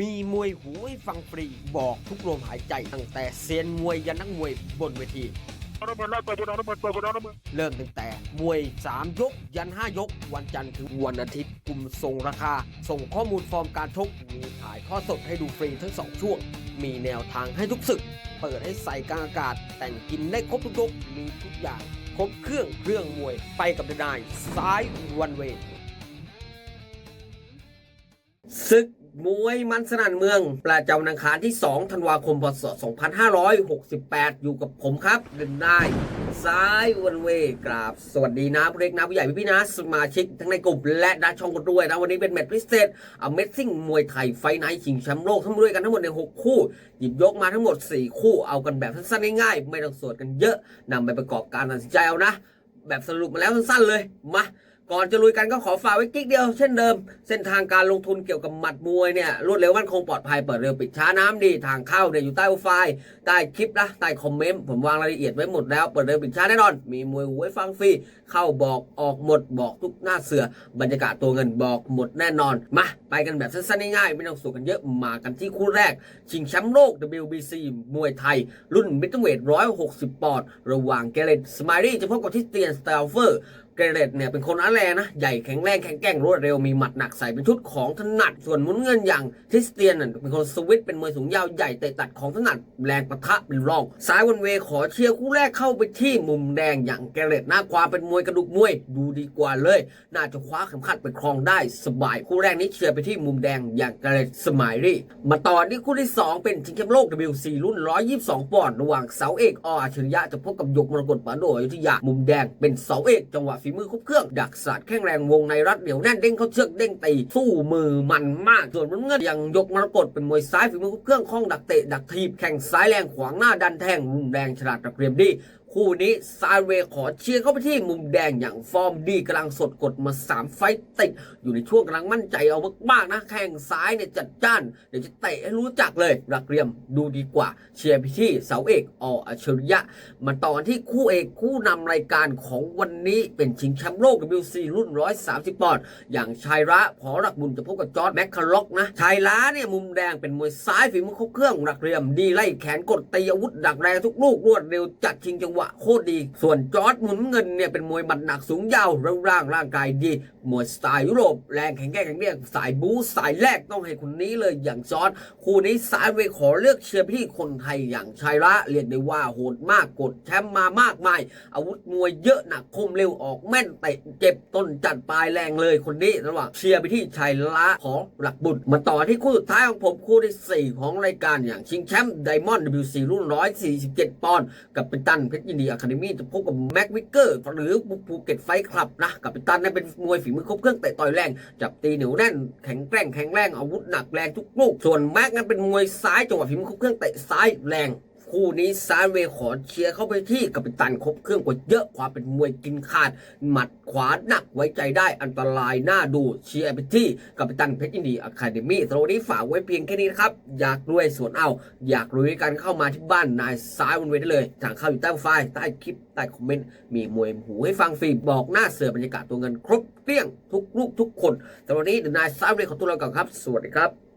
มีมวยหูให้ฟังฟรีบอกทุกลมหายใจตั้งแต่เซียนมวยยันนักมวยบนเวทีเอาน้ำมันไล่ต่อยบนเอาน้ำมันต่อยบนเอาน้ำมันเริ่มตั้งแต่มวย 3 ยก ยัน 5 ยก วันจันทร์ถึงวันอาทิตย์กลุ่มส่งราคา ส่งข้อมูลฟอร์มการชกมีถ่ายทอดสดให้ดูฟรีทั้ง 2 ช่วง มีแนวทางให้ทุกศึก เปิดให้ใส่กลางอากาศ แต่งกินได้ครบทุกยกมีทุกอย่างครบเครื่องเครื่องมวยไปกับเดนายซ้ายวันเวศึก มวยมันสนั่นเมือง ประจำนังคารที่ 2 ธันวาคม พศ 2568 อยู่กับผมครับ เดินได้ ซ้ายวันเวกราบ สวัสดีนะผู้เล็กนะผู้ใหญ่พี่ๆนะสมาชิกทั้งในกลุ่มและดานช่องกันด้วยนะ วันนี้เป็นแมตช์พิเศษ Amazing มวยไทยไฟไนท์ชิงแชมป์โลกทั้งดด้วยกันทั้งหมดใน 6 คู่ หยิบยกมาทั้งหมด 4 คู่เอากันแบบสั้นๆง่ายๆไม่ต้องสวดกันเยอะนำไปประกอบการตัดสินใจเอานะ แบบสรุปมาแล้วสั้นๆเลยมา ก่อนจะลุยกันก็ขอฝากไว้กิ๊กเดียวเช่นเดิม เส้นทางการลงทุนเกี่ยวกับหมัดมวยเนี่ยรวดเร็วมั่นคงปลอดภัยเปิดเร็วปิดช้าน้ำดีทางเข้าเนี่ยอยู่ใต้โปไฟล์ใต้คลิปนะใต้คอมเมนต์ผมวางรายละเอียดไว้หมดแล้วเปิดเร็วปิดช้าแน่นอน มีมวยหูให้ฟังฟรีเข้าบอกออกหมดบอกทุกหน้าเสือบรรยากาศตัวเงินบอกหมดแน่นอนมาไปกันแบบสั้นๆง่ายๆไม่ต้องสู้กันเยอะมากันที่คู่แรก ชิงแชมป์โลก WBC มวยไทย รุ่นมิตรเวท160ปอนด์ระหว่างเกเรตสมายลี่จะพบกับทิสเตียนสตาลเฟอร์ เกเรตเนี่ยเป็นคนอาแรนะ ใหญ่แข็งแรงแข็งแกร่งรวดเร็วมีหมัดหนักใส่เป็นชุดของถนัด ส่วนมุนเงินอย่างทริสเตียนน่ะเป็นคนสวิตเป็นมวยสูงยาวใหญ่เตะตัดของถนัดแรงปะทะเป็นรองซ้ายวันเวขอเชียร์คู่แรกเข้าไปที่มุมแดงอย่างเกเรตหน้าความเป็นมวยกระดูกมวยดูดีกว่าเลย น่าจะคว้าเข็มขัดไปครองได้สบายคู่แรกนี้เชียร์ไปที่มุมแดงอย่างเกเรตสมายรี่มาต่อที่คู่ที่สองเป็นชิงแชมป์โลก WC รุ่น 122 ปอนด์ระหว่างเสาเอกออัจฉริยะจะพบกับหยกมรกตปาโดอยุธยามุมแดงเป็นเสาเอกจังหวะฝีมือครบเครื่อง ดักศาสตว์แข็งแรงวงในรัดเหนียวแน่นเด้งเข้าเชือกเด้งตี สู้มือมันมาก ส่วนน้ำเงินอย่างยกมรกตเป็นมวยซ้ายฝีมือครบเครื่องคล่องดักเตะดักทีบแข่งซ้ายแรงขวางหน้าดันแทงมุมแดงฉลาดตะเกรียมดี คู่นี้ซายเวขอเชียร์เข้าไปที่มุมแดงอย่างฟอร์มดีกำลังสดกดมา 3 ไฟต์ติด อยู่ในช่วงกำลังมั่นใจเอามากๆนะ แข้งซ้ายเนี่ยจัดจ้าน เดี๋ยวจะเตะให้รู้จักเลยรักเรียมดูดีกว่า เชียร์ไปที่เสาเอกออัจฉริยะ มาต่อที่คู่เอกคู่นำรายการของวันนี้เป็นชิงแชมป์โลก WC รุ่น 130 ปอนด์อย่างชายระพอรักบุญจะพบกับจอร์ดแมคคาร็อกนะชายระเนี่ยมุมแดงเป็นมวยซ้ายฝีมือครบเครื่องรักเรียมดีไล่แขนกดตีอาวุธดักแรงทุกลูกรวดเร็วจัดชิงจังหวะโคตรดี ส่วนจอร์ดหมุนเงินเนี่ยเป็นมวยหมัดหนักสูงยาวรูปร่างร่างกายดีมวยสไตล์ยุโรปแรงแข็งแกร่งแข็งแรงสายบู๊สายแรกต้องให้คนนี้เลยอย่างจอร์ดคู่นี้สายเวขอเลือกเชียร์พี่คนไทยอย่างชายระเรียกได้ว่าโหดมากกดแชมป์มามากมาย อาวุธมวยเยอะหนักคมเร็วออกแม่นเตะเจ็บต้นจัดปลายแรงเลยคนนี้ระหว่างเชียร์ไปที่ชายละของหลักบุตรมาต่อที่คู่สุดท้ายของผมคู่ที่ 4 ของรายการอย่างชิงแชมป์ไดมอนด์ WC รุ่น 147 ปอนด์กับเปิตันเพชรยินดีอะคาเดมี่จะพบกับแม็กวิกเกอร์หรือภูเก็ตไฟคลับนะกับปิตันเนี่ยเป็นมวยฝีมือครบเครื่องเตะต่อยแรง จับตีเหนียวแน่นแข็งแกร่งแข็งแรงอาวุธหนักแรงทุกลูกส่วนแม็กนั้นเป็นมวยซ้ายจังหวะฝีมือครบเครื่องเตะซ้ายแรง คู่นี้ซานเวย์ขอเชียร์เข้าไปที่กัปตันครบเครื่องกว่าเยอะความเป็นมวยกินขาด หมัดขวาหนักไว้ใจได้อันตรายน่าดูเชียร์ไปที่กัปตันเพชรยินดีอะคาเดมี่ตรงนี้ฝากไว้เพียงแค่นี้นะครับ อยากรวยส่วนเอา อยากรวยกันเข้ามาที่บ้านนายซ้ายบนเวทได้เลยทางเข้าอยู่ใต้ไฟล์ใต้คลิปใต้คอมเมนต์มีมวยหูให้ฟังฟรีบอกหน้าเสือบรรยากาศตัวเงินครบเกลี้ยงทุกลูกทุกคนแต่วันนี้เดนายซ้ายบนเวทขอตัวลาก่อนครับ สวัสดีครับ